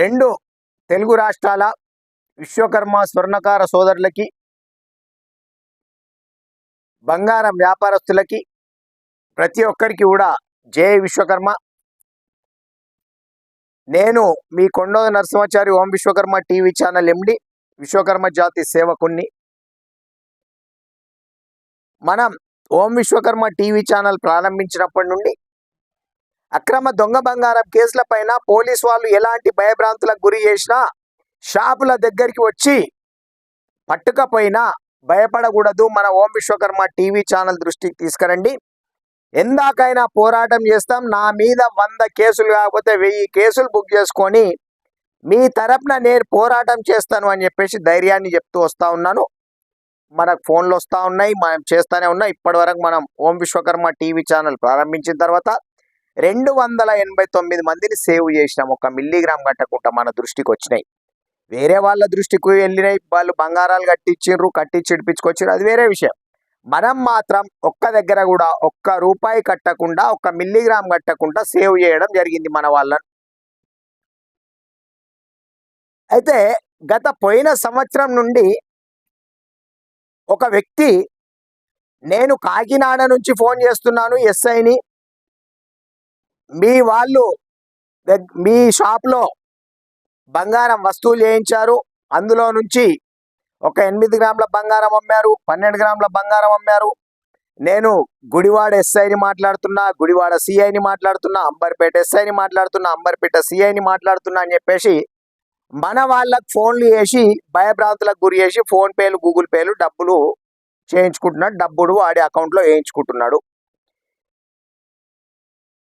రెండు తెలుగు రాష్ట్రాల విశ్వకర్మ స్వర్ణకార సోదరులకి బంగారం వ్యాపారస్తులకి ప్రతి ఒక్కరికి కూడా జే విశ్వకర్మ. నేను మీ కొండోద Narasimhachari Om Vishwakarma TV channel MD Vishwakarma జాతి సేవకుణ్ణి. మనం ఓం విశ్వకర్మ టీవీ ఛానల్ ప్రారంభించినప్పటి నుండి అక్రమ దొంగ బంగారం కేసుల పైన పోలీస్ వాళ్ళు ఎలాంటి భయభ్రాంతులకు గురి చేసినా షాపుల దగ్గరికి వచ్చి పట్టుకపోయినా భయపడకూడదు. మన ఓం విశ్వకర్మ టీవీ ఛానల్ దృష్టికి తీసుకురండి. ఎందాకైనా పోరాటం చేస్తాం. నా మీద వంద కేసులు కాకపోతే వెయ్యి కేసులు బుక్ చేసుకొని మీ తరపున నేను పోరాటం చేస్తాను అని చెప్పేసి ధైర్యాన్ని చెప్తూ వస్తూ ఉన్నాను. మనకు ఫోన్లు వస్తూ ఉన్నాయి. మనం చేస్తూనే ఉన్నాయి ఇప్పటి వరకు మనం ఓం విశ్వకర్మ టీవీ ఛానల్ ప్రారంభించిన తర్వాత రెండు వందల ఎనభై తొమ్మిది మందిని సేవ్ చేసినాం. ఒక మిల్లీగ్రామ్ కట్టకుండా మన దృష్టికి వచ్చినాయి. వేరే వాళ్ళ దృష్టికి వెళ్ళినాయి. వాళ్ళు బంగారాలు కట్టించిండ్రు కట్టించి ఇడిపించుకొచ్చారు అది వేరే విషయం. మనం మాత్రం ఒక్క దగ్గర కూడా ఒక్క రూపాయి కట్టకుండా ఒక్క మిల్లీగ్రామ్ కట్టకుండా సేవ్ చేయడం జరిగింది మన వాళ్ళను. అయితే గత పోయిన సంవత్సరం నుండి ఒక వ్యక్తి నేను కాకినాడ నుంచి ఫోన్ చేస్తున్నాను ఎస్ఐని. మీ వాళ్ళు దగ్- మీ షాప్లో బంగారం వస్తువులు చేయించారు అందులో నుంచి ఒక ఎనిమిది గ్రాముల బంగారం అమ్మారు. పన్నెండు గ్రాముల బంగారం అమ్మారు. నేను గుడివాడ ఎస్ఐని మాట్లాడుతున్నా గుడివాడ సిఐని మాట్లాడుతున్నా అంబర్పేట ఎస్ఐని మాట్లాడుతున్నా అంబర్పేట సిఐని మాట్లాడుతున్నా అని చెప్పేసి మన వాళ్ళకు ఫోన్లు వేసి భయభ్రాంతులకు గురి చేసి ఫోన్పేలు గూగుల్ పేలు డబ్బులు చేయించుకుంటున్నాడు. డబ్బులు వాడి అకౌంట్లో వేయించుకుంటున్నాడు.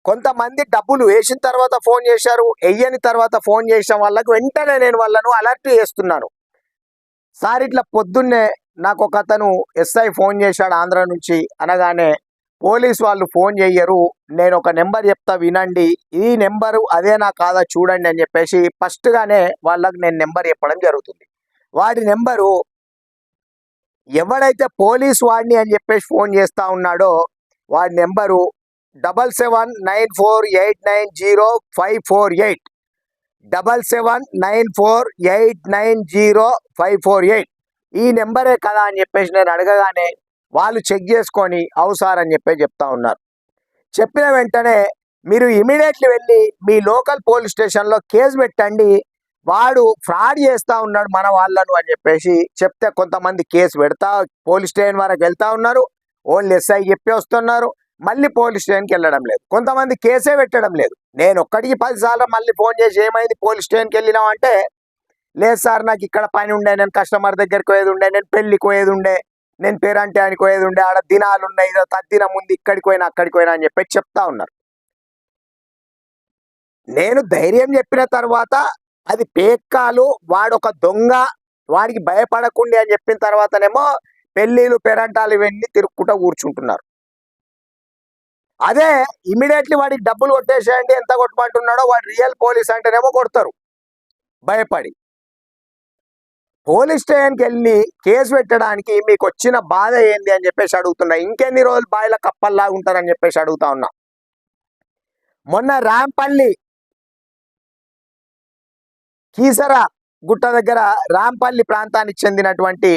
కొంతమంది డబ్బులు వేసిన తర్వాత ఫోన్ చేశారు వెయ్యని తర్వాత ఫోన్ చేసిన వాళ్ళకు వెంటనే నేను వాళ్ళను అలర్ట్ చేస్తున్నాను. సార్ ఇట్లా పొద్దున్నే నాకు ఒక అతను ఎస్ఐ ఫోన్ చేశాడు ఆంధ్ర నుంచి అనగానే పోలీస్ వాళ్ళు ఫోన్ చెయ్యరు నేను ఒక నెంబర్ చెప్తా వినండి ఈ నెంబరు అదేనా కాదా చూడండి అని చెప్పేసి ఫస్ట్గానే వాళ్ళకి నేను నెంబర్ చెప్పడం జరుగుతుంది. వాడి నెంబరు ఎవడైతే పోలీస్ వాడిని అని చెప్పేసి ఫోన్ చేస్తా ఉన్నాడో వాడి number double seven nine four eight nine zero five four eight. Double seven nine four eight nine zero five four eight. ఈ నెంబరే కదా అని చెప్పేసి నేను అడగగానే వాళ్ళు చెక్ చేసుకొని అవుసార్ అని చెప్పి చెప్తా ఉన్నారు. చెప్పిన వెంటనే మీరు ఇమీడియట్లీ వెళ్ళి మీ లోకల్ పోలీస్ స్టేషన్లో కేసు పెట్టండి. వాడు ఫ్రాడ్ చేస్తా ఉన్నాడు మన వాళ్ళను అని చెప్పేసి చెప్తే కొంతమంది కేసు పెడతా పోలీస్ స్టేషన్ వరకు వెళ్తా ఉన్నారు. ఓన్లీ ఎస్ఐ చెప్పి వస్తున్నారు. మళ్ళీ పోలీస్ స్టేషన్కి వెళ్ళడం లేదు. కొంతమంది కేసే పెట్టడం లేదు. నేను ఒక్కడికి పది సార్లు మళ్ళీ ఫోన్ చేసి ఏమైంది పోలీస్ స్టేషన్కి వెళ్ళినాం అంటే లేదు సార్ నాకు ఇక్కడ పని ఉండే నేను కస్టమర్ దగ్గరికి పోయేది ఉండే నేను పెళ్ళికి పోయేది ఉండే నేను పేరంటే ఆయనకి పోయేది ఉండే ఆడ దినాలు ఉన్నాయి ఇదో తద్దిన ముందు ఇక్కడికి పోయినా అక్కడికి పోయినా అని చెప్పి చెప్తా ఉన్నారు. నేను ధైర్యం చెప్పిన తర్వాత అది పేక్కాలు వాడొక దొంగ వాడికి భయపడకుండి అని చెప్పిన తర్వాతనేమో పెళ్ళిళ్ళు పెరంటాలు ఇవన్నీ తిరుక్కుంటూ కూర్చుంటున్నారు. అదే ఇమీడియట్లీ వాడికి డబ్బులు కొట్టేసేయండి ఎంత కొట్టమంటున్నాడో వాడు రియల్ పోలీస్ అంటేనేమో కొడతారు. భయపడి. పోలీస్ స్టేషన్కి వెళ్ళి కేసు పెట్టడానికి మీకు వచ్చిన బాధ ఏంది అని చెప్పేసి అడుగుతున్నా. ఇంకెన్ని రోజులు బాయిల కప్పల్లా ఉంటారని చెప్పేసి అడుగుతా ఉన్నా. మొన్న రాంపల్లి కీసర గుట్ట దగ్గర రాంపల్లి ప్రాంతానికి చెందినటువంటి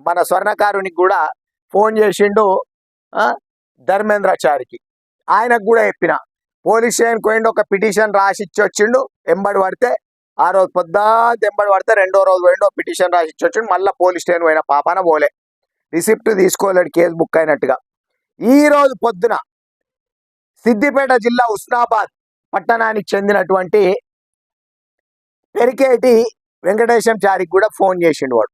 మన స్వర్ణకారునికి కూడా ఫోన్ చేసిండు. ఆ, ధర్మేంద్రాచారికి. ఆయనకు కూడా చెప్పిన. పోలీస్ స్టేషన్కి పోయిండు ఒక పిటిషన్ రాసి ఇచ్చి వచ్చిండు ఎంబడి పడితే ఆ రోజు పొద్దా ఎంబడి పడితే రెండో రోజు పోయిండు ఒక పిటిషన్ రాసి ఇచ్చి వచ్చిండు మళ్ళీ పోలీస్ స్టేషన్ పోయిన పాపాన పోలే. రిసిప్ట్ తీసుకోలేడు కేసు బుక్ అయినట్టుగా. ఈ రోజు పొద్దున సిద్దిపేట జిల్లా ఉస్నాబాద్ పట్టణానికి చెందినటువంటి పెరికేటి వెంకటేశం చారికి కూడా ఫోన్ చేసిండు వాడు.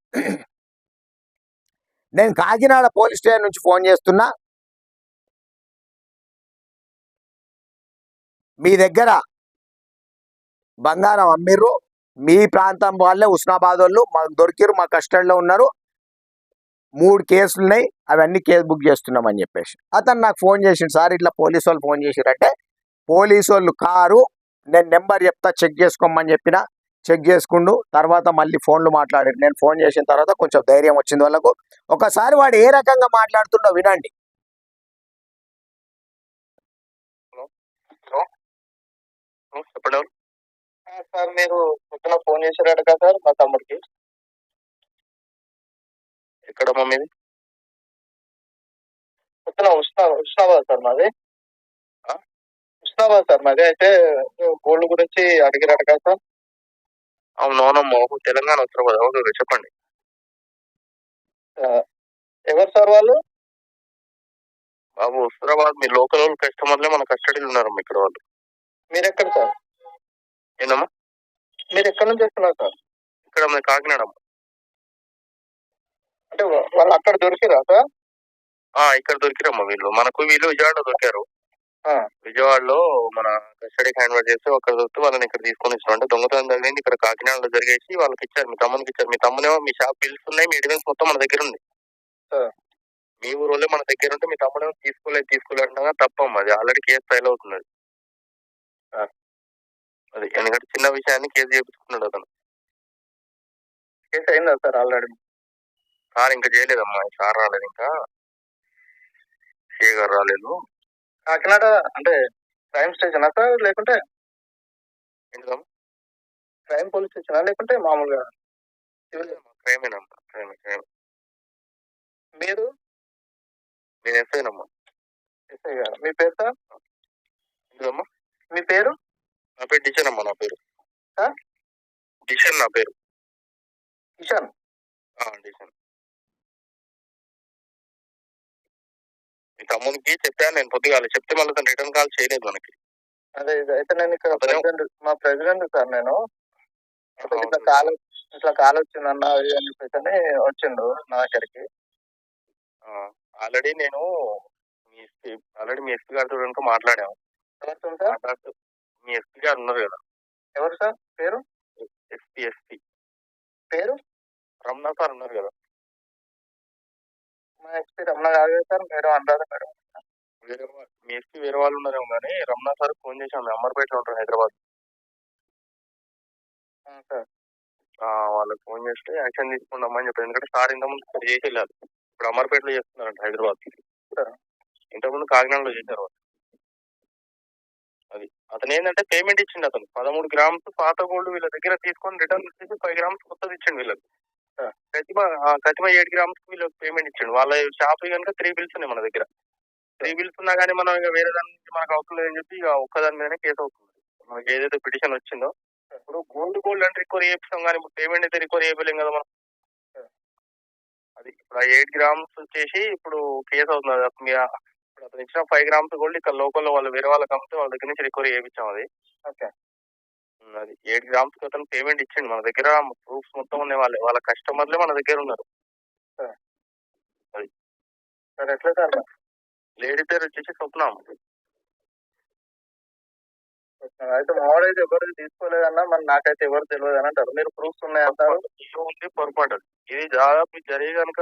నేను కాకినాడ పోలీస్ స్టేషన్ నుంచి ఫోన్ చేస్తున్నా మీ దగ్గర బంగారం అమ్మిర్రు. మీ ప్రాంతం వాళ్ళే ఉస్నాబాద్ వాళ్ళు మాకు దొరికిరు మా కస్టడీలో ఉన్నారు. మూడు కేసులు ఉన్నాయి అవన్నీ కేసు బుక్ చేస్తున్నామని చెప్పేసి. అతను నాకు ఫోన్ చేసిండు. సార్ ఇట్లా పోలీసు వాళ్ళు ఫోన్ చేసిరంటే పోలీసు వాళ్ళు కారు నేను నెంబర్ చెప్తా చెక్ చేసుకోమని చెప్పిన చెక్ చేసుకుండు. తర్వాత మళ్ళీ ఫోన్లు మాట్లాడారు నేను ఫోన్ చేసిన తర్వాత కొంచెం ధైర్యం వచ్చింది వాళ్ళకు. ఒకసారి వాడు ఏ రకంగా మాట్లాడుతుండో వినండి. చెప్పడం సార్ మీరు పొద్దున ఫోన్ చేశారట కదా సార్ మా తమ్ముడికి. ఎక్కడ మమ్మీది పొద్దున ఉష్ణా ఉష్ణాబాద్ సార్ మాది? ఉష్ణాబాద్ సార్ మాది. అయితే గోల్డ్ గురించి అడిగారట కదా సార్. అవును అవునమ్మా తెలంగాణ ఉత్తరాబాద్ ఓకే చెప్పండి. ఎవరు సార్ వాళ్ళు? బాబు ఉత్తరాబాద్ మీ లోకల్ వాళ్ళు కస్టమర్లే మన కస్టడీలో ఉన్నారు ఇక్కడ వాళ్ళు. మీరు ఎక్కడ సార్? ఏందమ్మా? మీరు ఎక్కడి నుంచి వస్తున్నారు సార్? ఇక్కడ మన కాకినాడ అమ్మా. అంటే వా- వాళ్ళు అక్కడ దొరికిరా సార్? ఇక్కడ దొరికిరమ్మా వీళ్ళు. మనకు వీళ్ళు విజయవాడలో దొరికారు. విజయవాడలో మన కస్టడీ హ్యాండ్ ఓవర్ చేసి అక్కడ దొరికితే వాళ్ళని ఇక్కడ తీసుకొని ఇచ్చారు అంటే దొంగతనం జరిగింది. ఇక్కడ కాకినాడలో జరిగేసి వాళ్ళకి ఇచ్చారు. మీ తమ్మునికి ఇచ్చారు. మీ తమ్మునేమో మీ షాప్ బిల్స్ ఉన్నాయి. మీ ఎవిడెన్స్ మొత్తం మన దగ్గర ఉంది. మీ ఊరు వాళ్ళే మన దగ్గర ఉంటే మీ తమ్ముడేమో తీసుకోలేదు తీసుకోలేదు అంటే తప్పమ్మా. అది ఆల్రెడీ కేసు ఫైల్ అవుతుంది అది. ఎందుకంటే చిన్న విషయాన్ని కేసు చేపించుకున్నాడు అతను. కేసు అయిందా సార్ ఆల్రెడీ? సార్ ఇంకా చేయలేదమ్మా సార్ రాలేదు ఇంకా. గారు రాలేదు. కాకినాడ అంటే క్రైమ్ స్టేషనా సార్ లేకుంటే? క్రైమ్ పోలీస్ స్టేషనా లేకుంటే మామూలుగా క్రైమేనమ్మా క్రైమ్ క్రైమ్. మీరు? నేను ఎస్ఐనమ్మా. ఎస్ఐ గారు. మీ పేరు సార్? ఎందుకమ్మా? మీ పేరు? నా పేరు డిషన్ అమ్మా నా పేరు. డిషన్ నా పేరు. డిషన్ డిషన్ మీ తమ్మునికి చెప్పాను నేను పొద్దుగాల చెప్తే మళ్ళీ తను రిటర్న్ కాల్ చేయలేదు మనకి. అదే అయితే నేను ఇక్కడ ప్రెసిడెంట్ మా ప్రెసిడెంట్ సార్ నేను. ఇట్లా కాల్ ఇట్లా కాల్ వచ్చిందన్న అది అని చెప్పేసి వచ్చిండు నా దగ్గరికి. ఆల్రెడీ నేను మీ ఆల్రెడీ మీ ఎస్పీ గారితో కనుక మాట్లాడాము. మాట్లాడుతూ మీ ఎస్పీ గారు ఉన్నారు కదా. ఎవరు సార్? పేరు? SP SP. పేరు? రమణ సార్ ఉన్నారు కదా. మా ఎస్పీ రమణ కాదు సార్. Madam Anuradha madam. వేరే మీ ఎస్పీ వేరే వాళ్ళు ఉన్నారేమో కానీ రమణ సార్ ఫోన్ చేశాను అమర్పేటలో ఉంటారు హైదరాబాద్. సార్. వాళ్ళకి ఫోన్ చేస్తే యాక్షన్ తీసుకుందామని చెప్పి ఎందుకంటే సార్ ఇంతకుముందు ఇక్కడ చేసి వెళ్ళారు ఇప్పుడు అమర్పేటలో చేస్తున్నారంట హైదరాబాద్. ఇంతకుముందు కాకినాడలో చేశారు అతను ఏంటంటే పేమెంట్ ఇచ్చిండు అతను. పదమూడు గ్రామ్స్ పాత గోల్డ్ వీళ్ళ దగ్గర తీసుకొని రిటర్న్ వచ్చేసి ఫైవ్ గ్రామ్స్ కొత్తది ఇచ్చిండు వీళ్ళకి. ప్రతిమ ఆ, ప్రతిమ ఎయిట్ గ్రామ్స్ వీళ్ళకి పేమెంట్ ఇచ్చిండు. వాళ్ళ షాప్ కనుక త్రీ బిల్స్ ఉన్నాయి మన దగ్గర. త్రీ బిల్స్ ఉన్నా కానీ మనం ఇక వేరే దాని నుంచి మనకు అవసరం లేదని చెప్పి ఇక ఒక్కదాని మీదనే కేసు అవుతుంది. మనకి ఏదైతే పిటిషన్ వచ్చిందో. ఇప్పుడు గోల్డ్ గోల్డ్ అంటే రికవరీ చేపిస్తాం కానీ ఇప్పుడు పేమెంట్ అయితే రికవరీ చేయలేం కదా మనం. అది ఇప్పుడు ఆ ఎయిట్ గ్రామ్స్ వచ్చేసి ఇప్పుడు కేసు అవుతుంది. మీ- ఇప్పుడు అతను ఇచ్చిన ఫైవ్ గ్రామ్స్ గోల్డ్ ఇక్కడ లోకల్లో వాళ్ళు వేరే వాళ్ళకి అమ్మితే వాళ్ళ దగ్గర నుంచి రికవరీ చేయించాం అది. ఓకే. అది ఎయిట్ గ్రామ్స్ అతను పేమెంట్ ఇచ్చిండు. మన దగ్గర ప్రూఫ్స్ మొత్తం ఉన్నాయి. వాళ్ళ వాళ్ళ కస్టమర్లే మన దగ్గర ఉన్నారు. అది. సార్ ఎట్లా సార్ లేడీ పేరు వచ్చేసి స్వప్న అయితే మావాడైతే ఎవరు తీసుకోలేదన్నా మరి నాకైతే ఎవరు తెలియదు అని అంటారు. మీరు ప్రూఫ్స్ ఉన్నాయంటారు ఉంది పొరపాటు ఇది దాదాపు జరిగి కనుక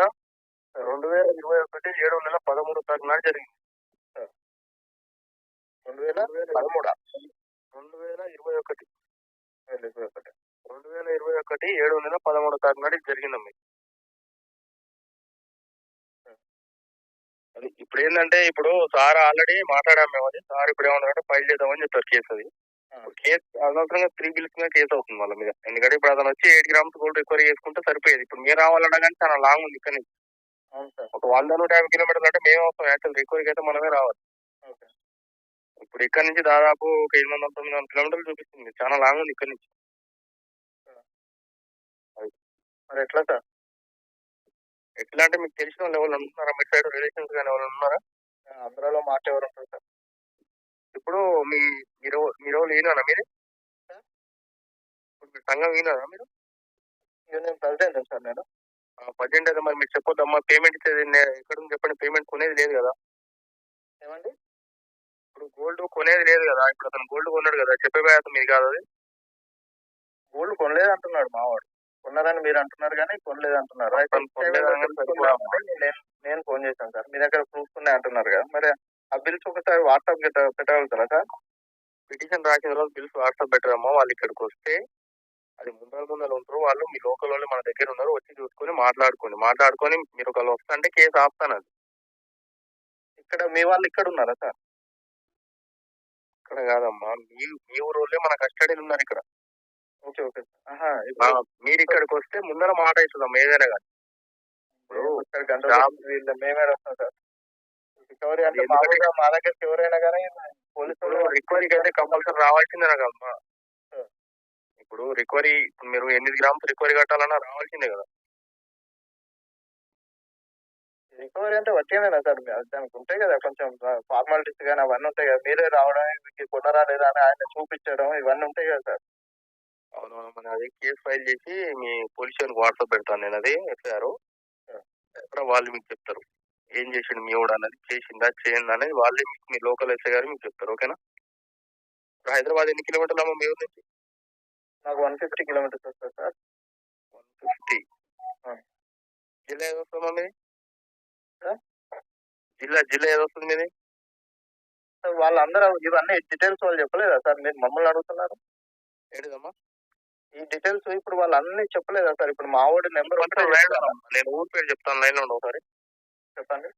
రెండు వేల ఇరవై ఒకటి ఏడు నెల పదమూడు తారీఖు నాడు జరిగింది. వేల పదమూడు? రెండు వేల ఇరవై ఒకటి ఇరవై ఒకటి. రెండు వేల ఇరవై ఒకటి ఏడు నెల పదమూడు తారీఖు నాడు ఇది జరిగిందమ్మ అది ఇప్పుడు ఏంటంటే ఇప్పుడు సార్ ఆల్రెడీ మాట్లాడాము మేము అది. సార్ ఇప్పుడు ఏమన్నారంటే ఫైల్ చేద్దామని చెప్పారు కేసు అది. కేసు అనవసరంగా త్రీ బిల్స్ మీద కేసు అవుతుంది వాళ్ళ మీద. ఎందుకంటే ఇప్పుడు అతను వచ్చి ఎయిట్ గ్రామ్స్ గోల్డ్ రికవరీ చేసుకుంటే సరిపోయేది. ఇప్పుడు మీరు రావాలన్నా కానీ చాలా లాంగ్ ఉంది ఇక్కడ నుంచి. ఒక వంద నూట యాభై కిలోమీటర్లు అంటే మేము వస్తాం యాక్చువల్ రికవరీకి అయితే మనమే రావాలి. ఇప్పుడు ఇక్కడ నుంచి దాదాపు ఒక ఎనిమిది వందల తొమ్మిది వందల కిలోమీటర్లు చూపిస్తుంది. చాలా లాంగ్ ఉంది ఇక్కడ నుంచి. మరి ఎట్లా సార్? ఎట్లా అంటే మీకు తెలిసిన వాళ్ళు ఎవరు ఉన్నారా? మీ సైడ్ రిలేషన్స్ కానీ ఎవరు ఉన్నారా? అందరిలో మాట ఎవరు ఉంటారు సార్. ఇప్పుడు మీ మీరు మీరు ఈనారా మీరు? ఇప్పుడు మీ సంఘం ఈనారా మీరు? నేను ప్రెసిడెంట్ సార్ నేను. ప్రెసిడెంట్ అయితే మరి మీరు చెప్పొద్దమ్మా. పేమెంట్ ఇచ్చేది ఎక్కడ ఉంది చెప్పండి. పేమెంట్ కొనేది లేదు కదా. ఏమండి? గోల్డ్ కొనేది లేదు కదా. ఇప్పుడు అతను గోల్డ్ కొన్నాడు కదా. చెప్పే బాధ్యత మీది కాదు అది. గోల్డ్ కొనలేదు అంటున్నాడు మావాడు. కొన్నారని మీరు అంటున్నారు కానీ కొనలేదు అంటున్నారు నేను ఫోన్ చేశాను సార్. మీ దగ్గర ప్రూఫ్స్ ఉన్నాయి అంటున్నారు కదా. మరి ఆ బిల్స్ ఒకసారి వాట్సాప్ పెట్టగలుగుతారా సార్? పిటిషన్ రాసిన తర్వాత బిల్స్ వాట్సాప్ పెట్టదమ్మా వాళ్ళు ఇక్కడికి వస్తే అది ముందర ముందర ఉంటారు. వాళ్ళు మీ లోకల్ వాళ్ళు మన దగ్గర ఉన్నారు. వచ్చి చూసుకొని మాట్లాడుకోండి. మాట్లాడుకొని మీరు ఒకళ్ళు వస్తుంటే కేసు ఆపుతాను అది. ఇక్కడ మీ వాళ్ళు ఇక్కడ ఉన్నారా సార్? ఇక్కడ కాదమ్మా. మీ మీ ఊరు వాళ్ళే మన కస్టడీలు ఉన్నారు ఇక్కడ. Okay okay. ఆహా ఇప్పుడు మీరు ఇక్కడికి వస్తే ముందర మాట అవుతుందమ్మా ఏదైనా కానీ. ఇప్పుడు గంట వీళ్ళ? మేమే వస్తాం సార్. రికవరీ అంటే మామూలుగా మా దగ్గరికి ఎవరైనా కానీ పోలీసులు రికవరీకి అయితే కంపల్సరీ రావాల్సిందే కదమ్మా ఇప్పుడు రికవరీ ఇప్పుడు మీరు ఎనిమిది గ్రామ్స్ రికవరీ కట్టాలన్నా రావాల్సిందే కదా. రికవరీ అంటే వచ్చేదేనా సార్. దానికి ఉంటాయి కదా కొంచెం ఫార్మాలిటీస్ కానీ అవన్నీ ఉంటాయి కదా. మీరే రావడం మీకు కొనరా లేదా అని ఆయన చూపించడం ఇవన్నీ ఉంటాయి కదా సార్. అవును మన అది కేసు ఫైల్ చేసి మీ పోలీస్ స్టేషన్కి వాట్సాప్ పెడతాను నేను అది ఎఫ్ఐఆర్. వాళ్ళు మీకు చెప్తారు. ఏం చేసిండు మీ వాడు అన్నది చేసిందా చేయండి అనేది వాళ్ళే మీకు మీ లోకల్ ఎస్ఐ గారు మీకు చెప్తారు ఓకేనా? హైదరాబాద్ ఎన్ని కిలోమీటర్లు అమ్మా మీ ఊరు నుంచి? నాకు వన్ ఫిఫ్టీ కిలోమీటర్స్ వస్తుంది సార్. వన్ ఫిఫ్టీ జిల్లా ఏదో వస్తుందా మీది? జిల్లా జిల్లా ఏదో వస్తుంది మీది? వాళ్ళందరూ ఇవన్నీ డీటెయిల్స్ వాళ్ళు చెప్పలేదా సార్? మీరు మమ్మల్ని అడుగుతున్నారు. ఏంటిదమ్మా ఈ డీటెయిల్స్ ఇప్పుడు వాళ్ళు అన్ని చెప్పలేదా సార్? ఇప్పుడు మా వాడి నెంబర్ నేను ఊరి పేరు చెప్తాను లైన్లో ఒకసారి. చెప్పండి.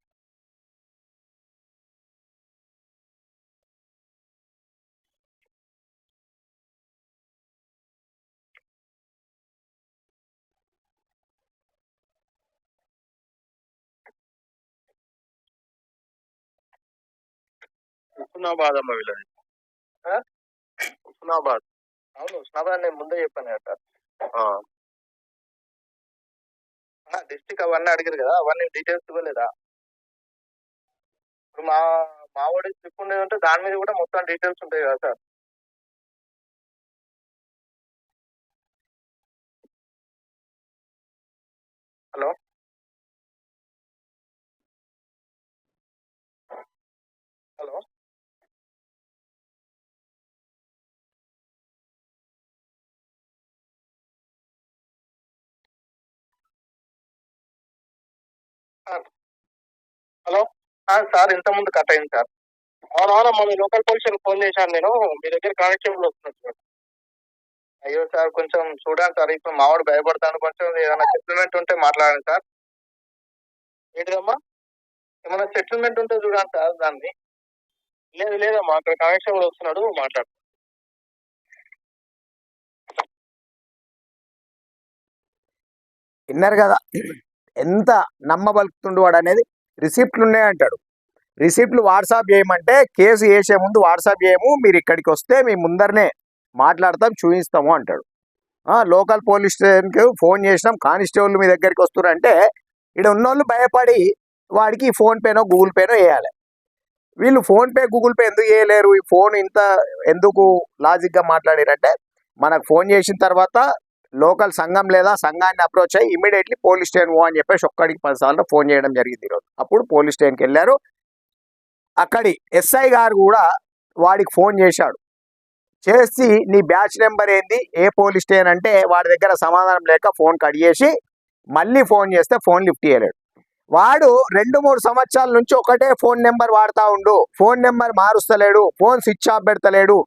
హుస్నాబాద్ అమ్మ వీళ్ళది హుస్నాబాద్ అవును హుస్నాబాద్ నేను ముందే చెప్పాను కదా సార్. డిస్టిక్ అవన్నీ అడిగారు కదా అవన్నీ డీటెయిల్స్ ఇవ్వలేదా? ఇప్పుడు మా మా వాడి స్లిప్ ఉండేది ఉంటే దాని మీద కూడా మొత్తం డీటెయిల్స్ ఉంటాయి కదా సార్. హలో? హలో? సార్ ఇంత ముందు కట్ అయింది సార్. అవునవును మన లోకల్ పోలీసులు ఫోన్ చేశాను నేను మీ దగ్గర కానిస్టేబుల్ వస్తున్నాను సార్. అయ్యో సార్ కొంచెం చూడండి సార్. ఇప్పుడు మావాడు భయపడతాను కొంచెం ఏదైనా సెటిల్మెంట్ ఉంటే మాట్లాడండి సార్. ఏంటిదమ్మా? ఏమైనా సెటిల్మెంట్ ఉంటే చూడండి సార్ దాన్ని. లేదు లేదమ్మా అక్కడ కానిస్టేబుల్ వస్తున్నాడు మాట్లాడు. విన్నారు కదా. ఎంత నమ్మబలుకుతుండు వాడు అనేది రిసిప్ట్లు ఉన్నాయంటాడు రిసిప్ట్లు వాట్సాప్ చేయమంటే కేసు వేసే ముందు వాట్సాప్ చేయము మీరు ఇక్కడికి వస్తే మీ ముందరనే మాట్లాడతాం చూపిస్తాము అంటాడు. లోకల్ పోలీస్ స్టేషన్కి ఫోన్ చేసినాం కానిస్టేబుల్ మీ దగ్గరికి వస్తున్నారంటే ఇక్కడ ఉన్నోళ్ళు భయపడి వాడికి ఫోన్ పేనో గూగుల్ పేనో వేయాలి. వీళ్ళు ఫోన్పే గూగుల్ పే ఎందుకు చేయలేరు? ఈ ఫోన్ ఇంత ఎందుకు లాజిక్గా మాట్లాడారంటే మనకు ఫోన్ చేసిన తర్వాత లోకల్ సంఘం లేదా సంఘాన్ని అప్రోచ్ అయ్యి ఇమీడియట్లీ పోలీస్ స్టేషన్ ఓ అని చెప్పేసి ఒక్కడికి పదిసార్లు ఫోన్ చేయడం జరిగింది ఈరోజు. అప్పుడు పోలీస్ స్టేషన్కి వెళ్ళారు. అక్కడి ఎస్ఐ గారు కూడా వాడికి ఫోన్ చేశాడు. చేసి నీ బ్యాచ్ నెంబర్ ఏంది? ఏ పోలీస్ స్టేషన్ అంటే వాడి దగ్గర సమాధానం లేక ఫోన్ కట్ చేసి మళ్ళీ ఫోన్ చేస్తే ఫోన్ లిఫ్ట్ చేయలేడు. వాడు రెండు మూడు సంవత్సరాల నుంచి ఒకటే ఫోన్ నెంబర్ వాడుతూ ఉండు. ఫోన్ నెంబర్ మారుస్తలేడు. ఫోన్ స్విచ్ ఆఫ్ పెడతలేడు.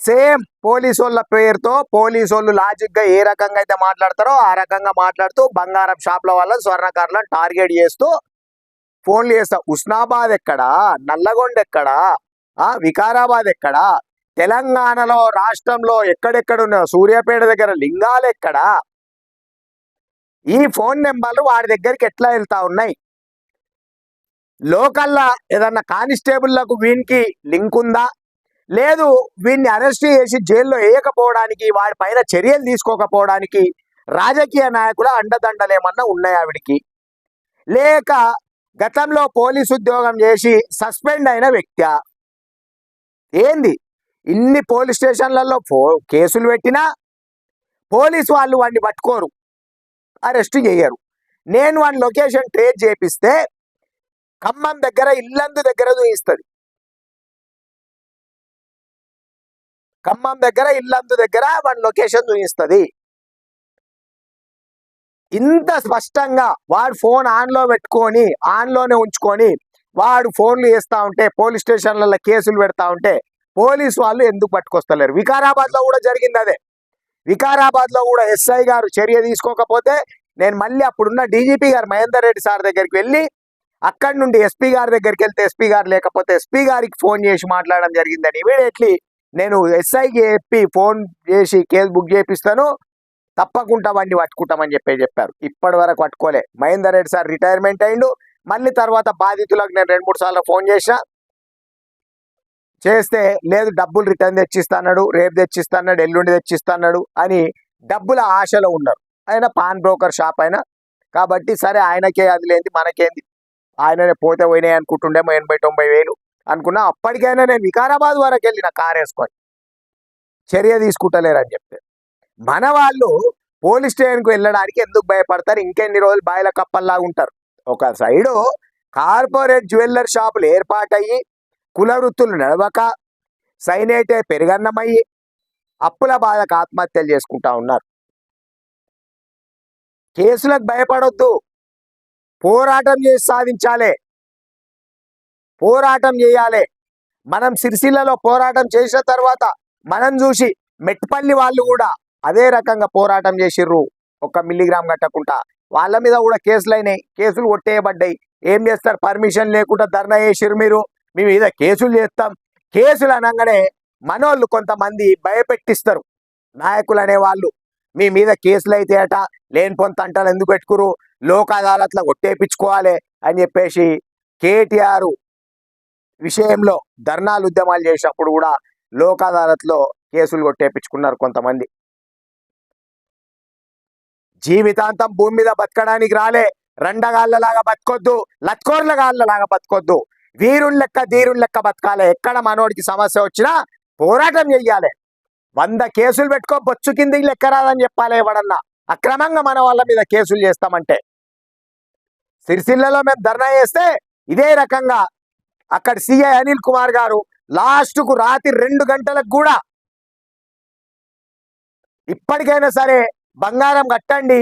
సేమ్ పోలీసు వాళ్ళ పేరుతో పోలీసు వాళ్ళు లాజిక్గా ఏ రకంగా అయితే మాట్లాడతారో ఆ రకంగా మాట్లాడుతూ బంగారం షాప్ల వల్ల స్వర్ణకారులను టార్గెట్ చేస్తూ ఫోన్లు చేస్తా. ఉస్నాబాద్ ఎక్కడా? నల్లగొండ ఎక్కడా? ఆ వికారాబాద్ ఎక్కడా? తెలంగాణలో రాష్ట్రంలో ఎక్కడెక్కడ ఉన్న సూర్యాపేట దగ్గర లింగాలు ఎక్కడా? ఈ ఫోన్ నెంబర్లు వాడి దగ్గరికి ఎట్లా వెళ్తా ఉన్నాయి? లోకల్లా ఏదన్నా కానిస్టేబుల్లకు వీనికి లింక్ ఉందా? లేదు వీడిని అరెస్ట్ చేసి జైల్లో వేయకపోవడానికి వాడి పైన చర్యలు తీసుకోకపోవడానికి రాజకీయ నాయకుల అండదండలేమన్నా ఉన్నాయి ఆవిడికి లేక గతంలో పోలీసు ఉద్యోగం చేసి సస్పెండ్ అయిన వ్యక్తి ఏంది? ఇన్ని పోలీస్ స్టేషన్లలో ఫో కేసులు పెట్టినా పోలీసు వాళ్ళు వాడిని పట్టుకోరు అరెస్ట్ చేయరు నేను వాడి లొకేషన్ ట్రేస్ చేపిస్తే ఖమ్మం దగ్గర ఇల్లందు దగ్గర చూపిస్తుంది. ఖమ్మం దగ్గర ఇల్లందు దగ్గర వాడి లొకేషన్ చూపిస్తుంది. ఇంత స్పష్టంగా వాడు ఫోన్ ఆన్లో పెట్టుకొని ఆన్లోనే ఉంచుకొని వాడు ఫోన్లు వేస్తూ ఉంటే పోలీస్ స్టేషన్లలో కేసులు పెడతా ఉంటే పోలీస్ వాళ్ళు ఎందుకు పట్టుకొస్తలేరు? వికారాబాద్లో కూడా జరిగింది అదే. వికారాబాద్లో కూడా ఎస్ఐ గారు చర్య తీసుకోకపోతే నేను మళ్ళీ అప్పుడున్న డీజీపీ గారు మహేందర్ రెడ్డి సార్ దగ్గరికి వెళ్ళి అక్కడి నుండి ఎస్పీ గారి దగ్గరికి వెళ్తే ఎస్పీ గారు లేకపోతే ఎస్పీ గారికి ఫోన్ చేసి మాట్లాడడం జరిగిందని ఇమీడియట్లీ నేను ఎస్ఐకి చెప్పి ఫోన్ చేసి కేసు బుక్ చేపిస్తాను. తప్పకుండా వండి పట్టుకుంటామని చెప్పి చెప్పారు. ఇప్పటి వరకు పట్టుకోలే. మహేందర్ రెడ్డి సార్ రిటైర్మెంట్ అయిండు. మళ్ళీ తర్వాత బాధితులకు నేను రెండు మూడు సార్లు ఫోన్ చేసా చేస్తే లేదు డబ్బులు రిటర్న్ తెచ్చిస్తాడు రేపు తెచ్చిస్తాడు ఎల్లుండి తెచ్చిస్తాడు అని డబ్బుల ఆశలో ఉన్నారు. ఆయన పాన్ బ్రోకర్ షాప్ ఆయన. కాబట్టి సరే ఆయనకే అది లేని మనకేంది? ఆయననే పోతే పోయినాయి అనుకుంటుండేమో ఎనభై తొంభై వేలు. అనుకున్నా అప్పటికైనా నేను వికారాబాద్ వరకు వెళ్ళిన కార్ వేసుకొని చర్య తీసుకుంటలేరు అని చెప్తే. మన వాళ్ళు పోలీస్ స్టేషన్కి వెళ్ళడానికి ఎందుకు భయపడతారు? ఇంకెన్ని రోజులు బాయిల కప్పల్లాగా ఉంటారు. ఒక సైడు కార్పొరేట్ జ్యువెల్లర్ షాపులు ఏర్పాటయ్యి కుల వృత్తులు నడవక సైనేటే పెరుగన్నమయ్యి అప్పుల బాధకు ఆత్మహత్యలు చేసుకుంటా ఉన్నారు. కేసులకు భయపడొద్దు. పోరాటం చేసి సాధించాలే. పోరాటం చేయాలి. మనం సిరిసిల్లలో పోరాటం చేసిన తర్వాత మనం చూసి మెట్పల్లి వాళ్ళు కూడా అదే రకంగా పోరాటం చేసిర్రు. ఒక మిల్లీగ్రామ్ కట్టకుండా. వాళ్ళ మీద కూడా కేసులు అయినాయి. కేసులు కొట్టేయబడ్డాయి. ఏం చేస్తారు? పర్మిషన్ లేకుండా ధర్నా చేసిర్రు మీరు. మీ మీద కేసులు చేస్తాం. కేసులు అనగానే మనోళ్ళు కొంతమంది భయపెట్టిస్తారు. నాయకులు అనే వాళ్ళు మీ మీద కేసులు అయితే అట లేని పొంత అంటారు ఎందుకు పెట్టుకురు లోక్ అదాలత్లో కొట్టేపించుకోవాలి అని చెప్పేసి కేటీఆర్ విషయంలో ధర్నాలు ఉద్యమాలు చేసినప్పుడు కూడా లోక్ అదాలత్లో కేసులు కొట్టేపించుకున్నారు కొంతమంది. జీవితాంతం భూమి మీద బతకడానికి రాలే. రెండగాళ్ళలాగా బతకొద్దు. లత్కోర్లగాళ్ళలాగా బతకొద్దు. వీరుని లెక్క ధీరుని లెక్క బతకాలి. ఎక్కడ మనోడికి సమస్య వచ్చినా పోరాటం చెయ్యాలి. వంద కేసులు పెట్టుకో బొచ్చు కిందికి లెక్క రాదని చెప్పాలి ఎవడన్నా. అక్రమంగా మన వాళ్ళ మీద కేసులు చేస్తామంటే. సిరిసిల్లలో మేము ధర్నా చేస్తే ఇదే రకంగా అక్కడ సిఐ అనిల్ కుమార్ గారు లాస్ట్కు రాత్రి రెండు గంటలకు కూడా ఇప్పటికైనా సరే బంగారం కట్టండి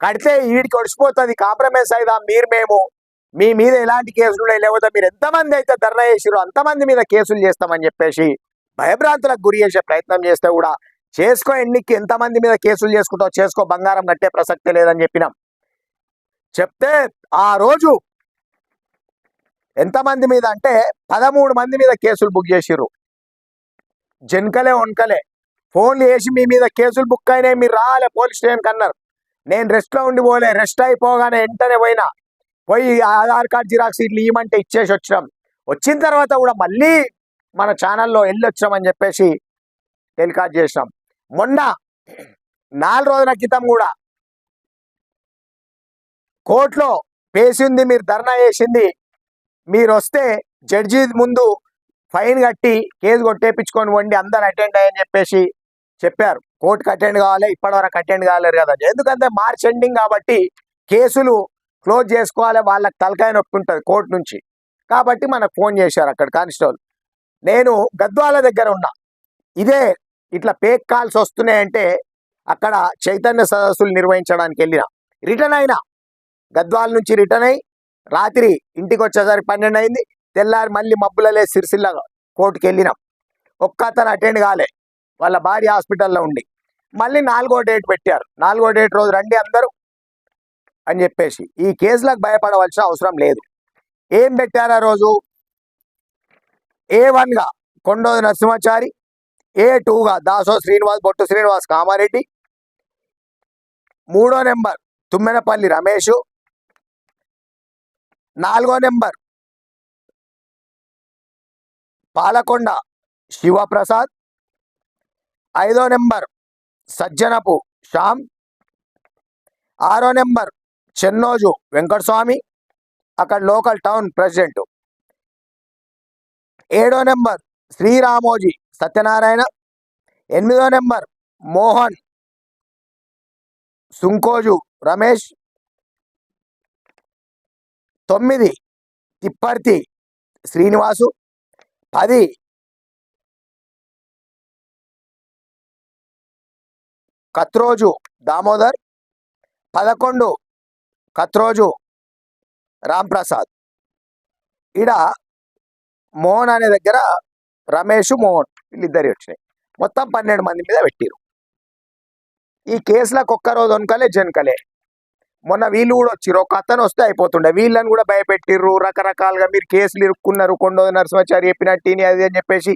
కడితే వీడికి ఒడిసిపోతుంది. కాంప్రమైజ్ అయిదా? మీరు మేము. మీ మీద ఎలాంటి కేసులు లేకపోతే మీరు ఎంతమంది అయితే ధర్నా చేసిరో అంతమంది మీద కేసులు చేస్తామని చెప్పేసి భయభ్రాంతులకు గురి చేసే ప్రయత్నం చేస్తే కూడా చేసుకో ఎన్నికి ఎంతమంది మీద కేసులు చేసుకుంటావు? చేసుకో బంగారం కట్టే ప్రసక్తే లేదని చెప్పినాం. చెప్తే ఆ రోజు ఎంతమంది మీద అంటే పదమూడు మంది మీద కేసులు బుక్ చేసిర్రు. జనకలే వనకలే. ఫోన్లు వేసి మీ మీద కేసులు బుక్ అయినాయి మీరు రాలే పోలీస్ స్టేషన్కి అన్నారు. నేను రెస్ట్లో ఉండి పోలే రెస్ట్ అయిపోగానే వెంటనే పోయినా. పోయి ఆధార్ కార్డ్ జిరాక్స్ ఇట్లు ఇవ్వమంటే ఇచ్చేసి వచ్చినాం. వచ్చిన తర్వాత కూడా మళ్ళీ మన ఛానల్లో వెళ్ళి వచ్చామని చెప్పేసి టెలికాస్ట్ చేసినాం. మొన్న నాలుగు రోజుల క్రితం కూడా కోర్టులో పేసింది మీరు ధర్నా చేసింది. మీరు వస్తే జడ్జి ముందు ఫైన్ కట్టి కేసు కొట్టేపించుకొని వండి అందరు అటెండ్ అయ్యని చెప్పేసి చెప్పారు. కోర్టుకు అటెండ్ కావాలి ఇప్పటివరకు అటెండ్ కాలేరు కదా ఎందుకంటే మార్చ్ ఎండింగ్ కాబట్టి కేసులు క్లోజ్ చేసుకోవాలి వాళ్ళకి తలకాయ నొప్పి ఉంటుంది కోర్టు నుంచి. కాబట్టి మనకు ఫోన్ చేశారు అక్కడ కానిస్టేబుల్. నేను గద్వాల దగ్గర ఉన్నా. ఇదే ఇట్లా పేక్ కాల్స్ వస్తున్నాయంటే అక్కడ చైతన్య సదస్సులు నిర్వహించడానికి వెళ్ళిన. రిటర్న్ అయినా. గద్వాల నుంచి రిటర్న్ అయి రాత్రి ఇంటికి వచ్చేసరికి పన్నెండు అయింది. తెల్లారి మళ్ళీ మబ్బులలే సిరిసిల్ల కోర్టుకి వెళ్ళినాం ఒక్క అతను అటెండ్ కాలే. వాళ్ళ భార్య హాస్పిటల్లో ఉండి. మళ్ళీ నాలుగో డేట్ పెట్టారు. నాలుగో డేట్ రోజు రండి అందరూ అని చెప్పేసి. ఈ కేసులకు భయపడవలసిన అవసరం లేదు. ఏం పెట్టారు ఆ రోజు? ఏ వన్గా కొండోది నరసింహాచారి ఏ టూగా దాసో శ్రీనివాస్ బొట్టు శ్రీనివాస్ కామారెడ్డి మూడో నెంబర్ తుమ్మెనపల్లి రమేష్ నాలుగో నెంబర్. పాలకొండ శివప్రసాద్. ఐదో నెంబర్ సజ్జనపు శ్యామ్. ఆరో నెంబర్ చెన్నోజు వెంకటస్వామి. అక్కడ లోకల్ టౌన్ ప్రెసిడెంట్. ఏడో నెంబర్ శ్రీరామోజీ సత్యనారాయణ. ఎనిమిదో నెంబర్ మోహన్ సుంకోజు రమేష్. తొమ్మిది. తిప్పర్తి శ్రీనివాసు పది. కత్రోజు దామోదర్ పదకొండు. కత్రోజు రాంప్రసాద్. ఈడ మోహన్ అనే దగ్గర రమేష్ మోహన్ వీళ్ళిద్దరి వచ్చినాయి. మొత్తం పన్నెండు మంది మీద పెట్టిరు ఈ కేసులకు ఒక్క రోజు వనకలే జనకలే. మొన్న వీళ్ళు కూడా వచ్చిర్రు. ఒక అతను వస్తే అయిపోతుండే. వీళ్ళని కూడా భయపెట్టిర్రు. రకరకాలుగా మీరు కేసులు ఇరుక్కున్నారు. కొండో నరసింహాచారి చెప్పినట్టు అది అని చెప్పేసి.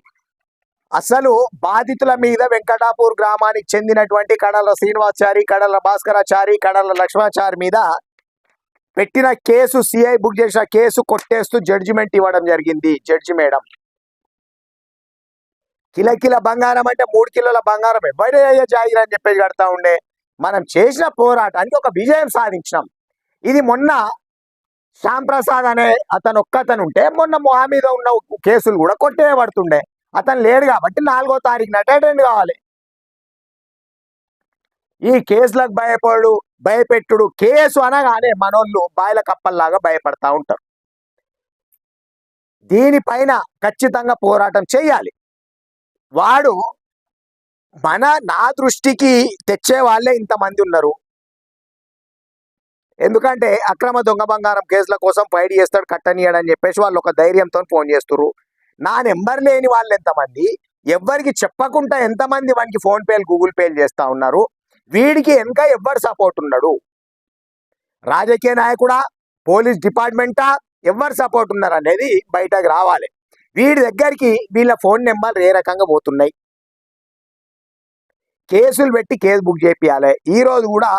అసలు బాధితుల మీద వెంకటాపూర్ గ్రామానికి చెందినటువంటి కడల శ్రీనివాచారి కడల భాస్కరాచారి కడల లక్ష్మణాచారి మీద పెట్టిన కేసు సిఐ బుక్ చేసిన కేసు కొట్టేస్తూ జడ్జిమెంట్ ఇవ్వడం జరిగింది. Judge madam. కిల కిల బంగారం అంటే మూడు కిలోల బంగారం ఎవడే జాగిరి అని చెప్పేసి కడతా ఉండే. మనం చేసిన పోరాటానికి ఒక విజయం సాధించినాం. ఇది మొన్న శ్యామ్ ప్రసాద్ అనే అతను ఒక్కతను ఉంటే మొన్న మా మీద ఉన్న కేసులు కూడా కొట్టేయబడుతుండే. అతను లేడు కాబట్టి నాలుగో తారీఖున అటెండ్ కావాలి. ఈ కేసులకు భయపడు భయపెట్టుడు కేసు అనగానే మనోళ్ళు బాయిల కప్పల్లాగా భయపడతా ఉంటారు. దీనిపైన ఖచ్చితంగా పోరాటం చేయాలి. వాడు మన నా దృష్టికి తెచ్చే వాళ్ళే ఇంతమంది ఉన్నారు. ఎందుకంటే అక్రమ దొంగ బంగారం కేసుల కోసం ఫైట్ చేస్తాడు కట్టనీయడని చెప్పేసి వాళ్ళు ఒక ధైర్యంతో ఫోన్ చేస్తున్నారు నా నెంబర్ లేని వాళ్ళు ఎంతమంది? ఎవ్వరికి చెప్పకుండా ఎంతమంది వానికి ఫోన్ పేలు గూగుల్ పేలు చేస్తా ఉన్నారు? వీడికి వెనక ఎవ్వరు సపోర్ట్ ఉన్నాడు రాజకీయ నాయకుడా పోలీస్ డిపార్ట్మెంటా? ఎవరు సపోర్ట్ ఉన్నారు అనేది బయటకు రావాలి. వీడి దగ్గరికి వీళ్ళ ఫోన్ నెంబర్లు ఏ రకంగా పోతున్నాయి? కేసులు పెట్టి కేసు బుక్ చేపియాలి ఈరోజు కూడా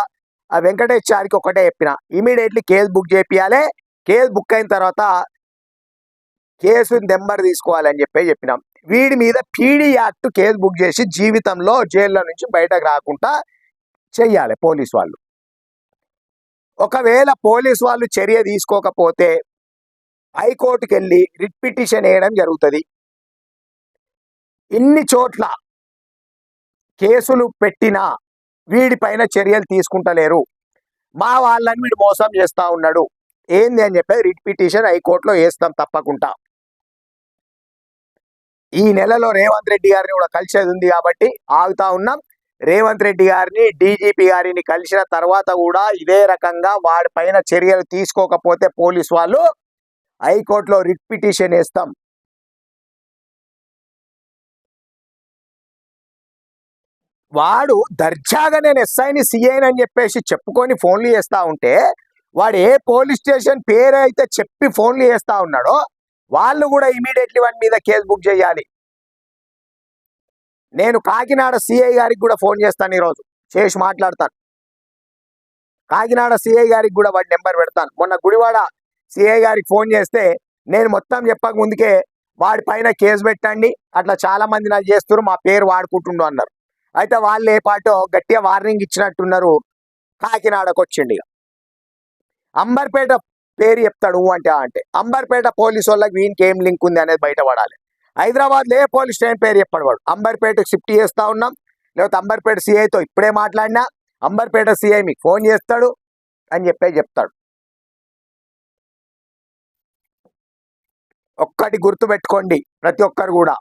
ఆ వెంకటేష్ చారికి ఒకటే చెప్పిన. ఇమీడియట్లీ కేసు బుక్ చేపియాలి కేసు బుక్ అయిన తర్వాత కేసు నెంబర్ తీసుకోవాలని చెప్పి చెప్పినాం. వీడి మీద పీడీ యాక్ట్ కేసు బుక్ చేసి జీవితంలో జైల్లో నుంచి బయటకు రాకుండా చెయ్యాలి పోలీస్ వాళ్ళు. ఒకవేళ పోలీస్ వాళ్ళు చర్య తీసుకోకపోతే హైకోర్టుకి వెళ్ళి రిట్ పిటిషన్ వేయడం జరుగుతుంది. ఇన్ని చోట్ల కేసులు పెట్టినా వీడిపైన చర్యలు తీసుకుంటలేరు. మా వాళ్ళని వీడు మోసం చేస్తూ ఉన్నాడు. ఏంది అని చెప్పి రిట్ పిటిషన్ హైకోర్టులో వేస్తాం తప్పకుండా. ఈ నెలలో రేవంత్ రెడ్డి గారిని కూడా కలిసేది ఉంది కాబట్టి ఆగుతా ఉన్నాం. రేవంత్ రెడ్డి గారిని డీజీపీ గారిని కలిసిన తర్వాత కూడా ఇదే రకంగా వాడి పైన చర్యలు తీసుకోకపోతే పోలీస్ వాళ్ళు హైకోర్టులో రిట్ పిటిషన్ వేస్తాం. వాడు దర్జాగా నేను ఎస్ఐని సిఐని అని చెప్పేసి చెప్పుకొని ఫోన్లు చేస్తా ఉంటే వాడు ఏ పోలీస్ స్టేషన్ పేరు అయితే చెప్పి ఫోన్లు చేస్తా ఉన్నాడో వాళ్ళు కూడా ఇమీడియట్లీ వాడి మీద కేసు బుక్ చేయాలి. నేను కాకినాడ సిఐ గారికి కూడా ఫోన్ చేస్తాను ఈరోజు. చేసి మాట్లాడతాను. కాకినాడ సిఐ గారికి కూడా వాడి నెంబర్ పెడతాను. మొన్న గుడివాడ సిఐ గారికి ఫోన్ చేస్తే నేను మొత్తం చెప్పక ముందుకే వాడి పైన కేసు పెట్టండి అట్లా చాలా మంది నాకు చేస్తారు మా పేరు వాడుకుంటుండు అన్నారు. అయితే వాళ్ళు ఏ పాటో గట్టిగా వార్నింగ్ ఇచ్చినట్టున్నారు. కాకినాడకు వచ్చిండు ఇక అంబర్పేట పేరు చెప్తాడు ఊ అంటే అంటే. అంబర్పేట పోలీసు వాళ్ళకి వీనికి ఏం లింక్ ఉంది అనేది బయటపడాలి. హైదరాబాద్లో ఏ పోలీస్ స్టేషన్ పేరు చెప్పాడు వాడు. అంబర్పేటకు షిఫ్ట్ చేస్తా ఉన్నాం. లేకపోతే అంబర్పేట సిఐతో ఇప్పుడే మాట్లాడినా అంబర్పేట సిఐ మీకు ఫోన్ చేస్తాడు అని చెప్పే చెప్తాడు. ఒక్కటి గుర్తు పెట్టుకోండి ప్రతి ఒక్కరు కూడా.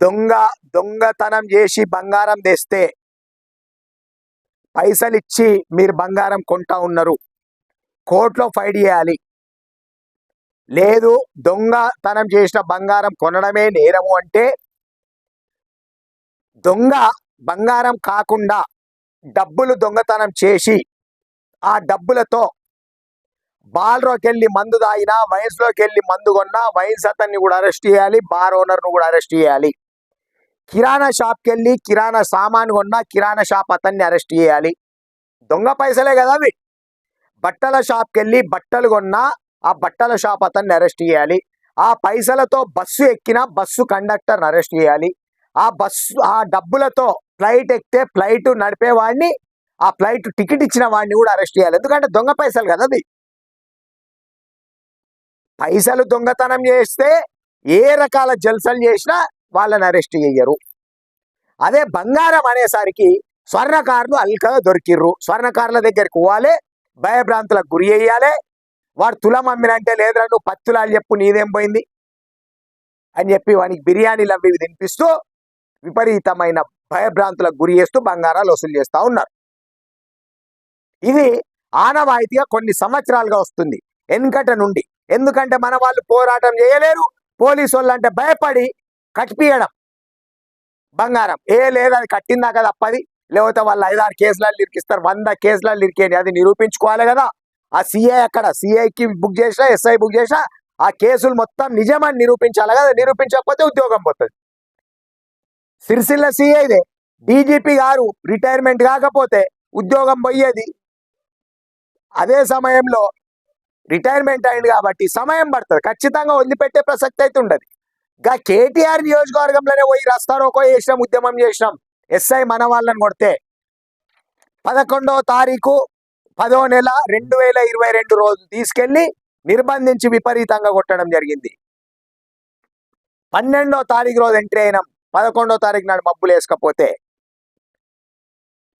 దొంగ దొంగతనం చేసి బంగారం తెస్తే పైసలు ఇచ్చి మీరు బంగారం కొంటా ఉన్నారు. కోర్టులో ఫైట్ చేయాలి. లేదు దొంగతనం చేసిన బంగారం కొనడమే నేరము అంటే దొంగ బంగారం కాకుండా డబ్బులు దొంగతనం చేసి ఆ డబ్బులతో బాల్లోకి వెళ్ళి మందు తాగినా వైన్స్లోకి వెళ్ళి మందు కొన్నా వైన్స్ అతన్ని కూడా అరెస్ట్ చేయాలి బార్ ఓనర్ను కూడా అరెస్ట్ చేయాలి. కిరాణా షాప్కి వెళ్ళి కిరాణా సామాన్ కొన్నా కిరాణా షాప్ అతన్ని అరెస్ట్ చేయాలి. దొంగ పైసలే కదా అవి. బట్టల షాప్కి వెళ్ళి బట్టలు కొన్నా ఆ బట్టల షాప్ అతన్ని అరెస్ట్ చేయాలి. ఆ పైసలతో బస్సు ఎక్కిన బస్సు కండక్టర్ని అరెస్ట్ చేయాలి. ఆ బస్సు ఆ డబ్బులతో ఫ్లైట్ ఎక్కితే ఫ్లైట్ నడిపేవాడిని ఆ ఫ్లైట్ టికెట్ ఇచ్చిన వాడిని కూడా అరెస్ట్ చేయాలి. ఎందుకంటే దొంగ పైసలు కదా అది పైసలు దొంగతనం చేస్తే ఏ రకాల జల్సలు చేసినా వాళ్ళని అరెస్ట్ చెయ్యరు. అదే బంగారం అనేసరికి స్వర్ణకారులు అల్కగా దొరికిర్రు. స్వర్ణకారుల దగ్గరికి పోవాలి భయభ్రాంతులకు గురి చేయాలి వాడు తులం అమ్మినంటే లేదురా నువ్వు పత్తులాలు చెప్పు నీదేం పోయింది? అని చెప్పి వానికి బిర్యానీలు అవి తినిపిస్తూ విపరీతమైన భయభ్రాంతులకు గురి చేస్తూ బంగారాలు వసూలు చేస్తూ ఉన్నారు. ఇది ఆనవాయితీగా కొన్ని సంవత్సరాలుగా వస్తుంది. వెనుకట నుండి ఎందుకంటే మన వాళ్ళు పోరాటం చేయలేరు. పోలీసు వాళ్ళు అంటే భయపడి కట్టిపియడం బంగారం. ఏ లేదు అది కట్టిందా కదా అప్పది. లేకపోతే వాళ్ళు ఐదారు కేసులలో ఇరికిస్తారు. వంద కేసులలో ఇరికేయండి అది నిరూపించుకోవాలి కదా. ఆ సిఐ అక్కడ సిఐకి బుక్ చేసినా ఎస్ఐ బుక్ చేసినా ఆ కేసులు మొత్తం నిజమని నిరూపించాలి కదా. నిరూపించకపోతే ఉద్యోగం పోతుంది. సిరిసిల్ల సిఐదే డీజీపీ గారు రిటైర్మెంట్ కాకపోతే ఉద్యోగం పోయేది. అదే సమయంలో రిటైర్మెంట్ అయింది కాబట్టి సమయం పడుతుంది. ఖచ్చితంగా వదిలిపెట్టే ప్రసక్తి అయితే ఉండదు. గా కేటీఆర్ నియోజకవర్గంలోనే పోయి రస్తారోకో చేసినాం ఉద్యమం చేసినాం. ఎస్ఐ మన వాళ్ళని కొడితే పదకొండవ తారీఖు పదో నెల రెండు వేల ఇరవై రెండు రోజు తీసుకెళ్ళి నిర్బంధించి విపరీతంగా కొట్టడం జరిగింది. పన్నెండో తారీఖు రోజు ఎంట్రీ అయినాం. పదకొండో తారీఖు నాడు మబ్బులు వేసుకపోతే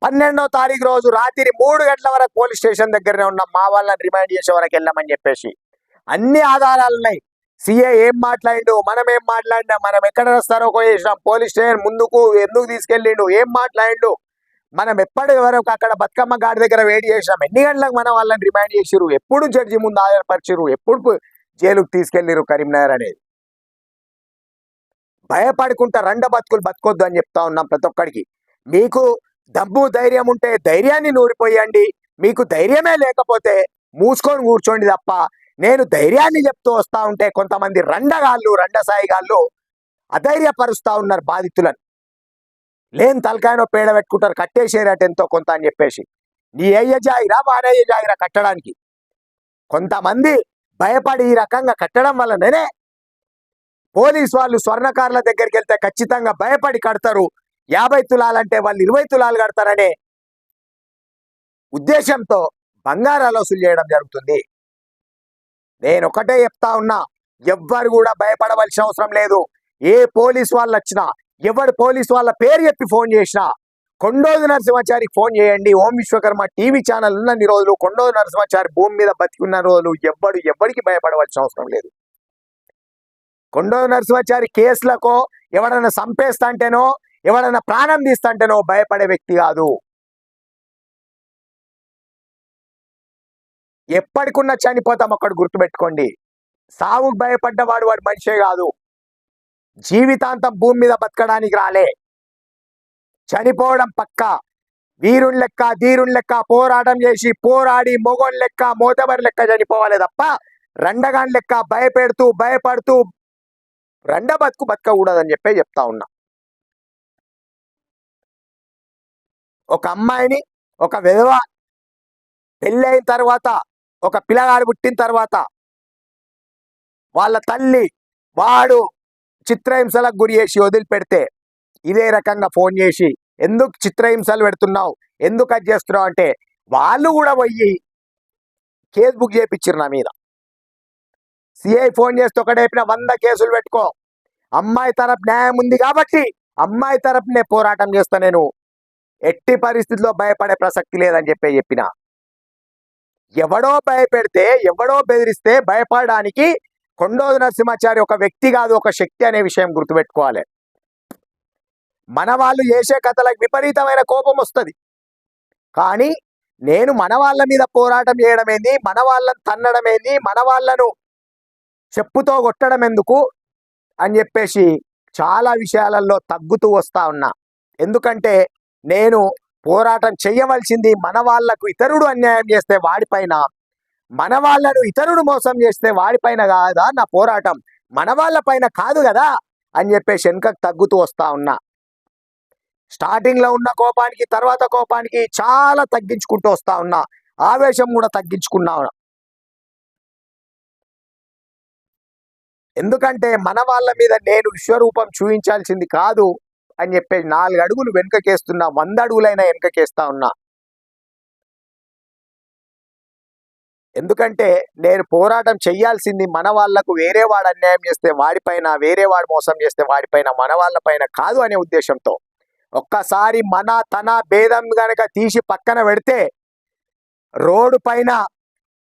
పన్నెండో తారీఖు రోజు రాత్రి మూడు గంటల వరకు పోలీస్ స్టేషన్ దగ్గరనే ఉన్నాం. మా వాళ్ళని రిమైండ్ చేసే వరకు వెళ్ళామని చెప్పేసి. అన్ని ఆధారాలు ఉన్నాయి. సీఏ ఏం మాట్లాడిండు? మనం ఏం మాట్లాడినా? మనం ఎక్కడ వస్తారో చేసినాం. పోలీస్ స్టేషన్ ముందుకు ఎందుకు తీసుకెళ్ళిండు? ఏం మాట్లాడిండు? మనం ఎప్పటి వరకు అక్కడ బతుకమ్మ గాడి దగ్గర వెయిట్ చేసినాం? ఎన్ని గంటలకు మనం వాళ్ళని రిమైండ్ చేసిరు ఎప్పుడు జడ్జి ముందు ఆధారపరిచిరు ఎప్పుడు జైలుకు తీసుకెళ్ళిరు కరీంనగర్ అనేది? భయపడుకుంటా రెండ బతుకులు బతుకొద్దు అని చెప్తా ఉన్నాం ప్రతి ఒక్కడికి. మీకు డబ్బు ధైర్యం ఉంటే ధైర్యాన్ని నూరిపోయండి. మీకు ధైర్యమే లేకపోతే మూసుకొని కూర్చోండి తప్ప. నేను ధైర్యాన్ని చెప్తూ వస్తా ఉంటే కొంతమంది రండగాళ్ళు రండసాయిగాళ్ళు అధైర్యపరుస్తా ఉన్నారు బాధితులను. లేని తలకాయనో పేడ పెట్టుకుంటారు కట్టేసేరట ఎంతో కొంత అని చెప్పేసి. నీ అయ్య జాగిరా మానయ్య జాగిరా కట్టడానికి. కొంతమంది భయపడి ఈ రకంగా కట్టడం వల్లనే పోలీస్ వాళ్ళు స్వర్ణకారుల దగ్గరికి వెళ్తే ఖచ్చితంగా భయపడి కడతారు. యాభై తులాలంటే వాళ్ళు ఇరవై తులాలు కడతారనే ఉద్దేశంతో బంగారాలు వసూలు చేయడం జరుగుతుంది. నేను ఒకటే చెప్తా ఉన్నా ఎవ్వరు కూడా భయపడవలసిన అవసరం లేదు. ఏ పోలీస్ వాళ్ళు వచ్చినా ఎవరు పోలీస్ వాళ్ళ పేరు చెప్పి ఫోన్ చేసినా కొండోజు నరసింహాచారికి ఫోన్ చేయండి. ఓం విశ్వకర్మ టీవీ ఛానల్ ఉన్నన్ని రోజులు కొండోజు నరసింహాచారి భూమి మీద బతికున్న రోజులు ఎవ్వడు ఎవ్వడికి భయపడవలసిన అవసరం లేదు. కొండోజు నరసింహాచారి కేసులకో ఎవడన్నా చంపేస్తా అంటేనో ఎవడన్నా ప్రాణం తీస్తంటేనో భయపడే వ్యక్తి కాదు. ఎప్పటికున్నా చనిపోతాం అక్కడ గుర్తుపెట్టుకోండి. సావుకు భయపడ్డవాడు వాడు మనిషే కాదు. జీవితాంతం భూమి మీద బతకడానికి రాలే. చనిపోవడం పక్క. వీరుని లెక్క ధీరుని లెక్క పోరాటం చేసి పోరాడి మొగోని లెక్క మోతబరి లెక్క చనిపోవాలి తప్ప రండగాని లెక్క భయపెడుతూ భయపడుతూ రెండ బతుకు బతకకూడదని చెప్పే చెప్తా ఉన్నా. ఒక అమ్మాయిని ఒక విధవ అయిన తర్వాత ఒక పిల్లగాడు పుట్టిన తర్వాత వాళ్ళ తల్లి వాడు చిత్రహింసలకు గురి చేసి వదిలిపెడితే ఇదే రకంగా ఫోన్ చేసి ఎందుకు చిత్రహింసలు పెడుతున్నావు? ఎందుకు అది చేస్తున్నావు? అంటే వాళ్ళు కూడా పోయి కేసు బుక్ చేయించారు నా మీద. సిఐ ఫోన్ చేస్తే ఒకటేపిన వంద కేసులు పెట్టుకో. అమ్మాయి తరపు న్యాయం ఉంది కాబట్టి అమ్మాయి తరపునే పోరాటం చేస్తా నేను. ఎట్టి పరిస్థితిలో భయపడే ప్రసక్తి లేదని చెప్పి చెప్పిన. ఎవడో భయపెడితే ఎవడో బెదిరిస్తే భయపడడానికి కొండోజు నరసింహాచారి ఒక వ్యక్తి కాదు ఒక శక్తి అనే విషయం గుర్తుపెట్టుకోవాలి. మన వాళ్ళు చేసే కథలకు విపరీతమైన కోపం వస్తుంది. కానీ నేను మన వాళ్ళ మీద పోరాటం చేయడం ఏంది? మన వాళ్ళను తన్నడం ఏంది? మన వాళ్ళను చెప్పుతో కొట్టడం ఎందుకు? అని చెప్పేసి చాలా విషయాలలో తగ్గుతూ వస్తా ఉన్నా. ఎందుకంటే నేను పోరాటం చేయవలసింది మన వాళ్ళకు ఇతరుడు అన్యాయం చేస్తే వాడిపైన మన వాళ్ళను ఇతరుడు మోసం చేస్తే వాడిపైన కాదా నా పోరాటం. మన వాళ్ళపైన కాదు కదా అని చెప్పేసి వెనుకకు తగ్గుతూ వస్తా ఉన్నా. స్టార్టింగ్లో ఉన్న కోపానికి తర్వాత కోపానికి చాలా తగ్గించుకుంటూ వస్తా ఉన్నా. ఆవేశం కూడా తగ్గించుకున్నా ఎందుకంటే మన వాళ్ళ మీద నేను విశ్వరూపం చూపించాల్సింది కాదు. అని చెప్పేసి నాలుగు అడుగులు వెనుకకేస్తున్నా వంద అడుగులైనా వెనుకకేస్తా ఉన్నా. ఎందుకంటే నేను పోరాటం చెయ్యాల్సింది మన వాళ్ళకు వేరే వాడు అన్యాయం చేస్తే వాడిపైన వేరే వాడు మోసం చేస్తే వాడిపైన మన వాళ్ళపైన కాదు అనే ఉద్దేశంతో. ఒక్కసారి మన తన భేదం గనక తీసి పక్కన పెడితే రోడ్డు పైన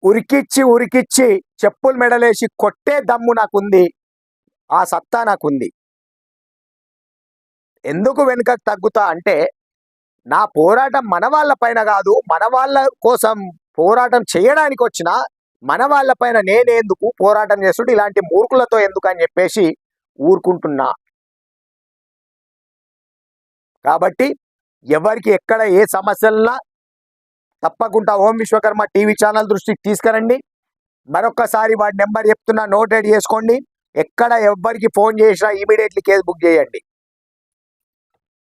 ఉరికిచ్చి ఉరికిచ్చి చెప్పులు మెడలేసి కొట్టే దమ్ము నాకుంది. ఆ సత్తా నాకుంది. ఎందుకు వెనుకకు తగ్గుతా అంటే నా పోరాటం మన వాళ్ళ పైన కాదు మన వాళ్ళ కోసం పోరాటం చేయడానికి వచ్చిన మన వాళ్ళ పైన నేనేందుకు పోరాటం చేస్తుంటే ఇలాంటి మూర్ఖులతో ఎందుకు అని చెప్పేసి ఊరుకుంటున్నా. కాబట్టి ఎవరికి ఎక్కడ ఏ సమస్యలన్నా తప్పకుండా ఓం విశ్వకర్మ టీవీ ఛానల్ దృష్టికి తీసుకురండి. మరొక్కసారి వాడి నెంబర్ చెప్తున్నా నోటెడ్ చేసుకోండి. ఎక్కడ ఎవరికి ఫోన్ చేసినా ఇమీడియట్లీ కేసు బుక్ చేయండి.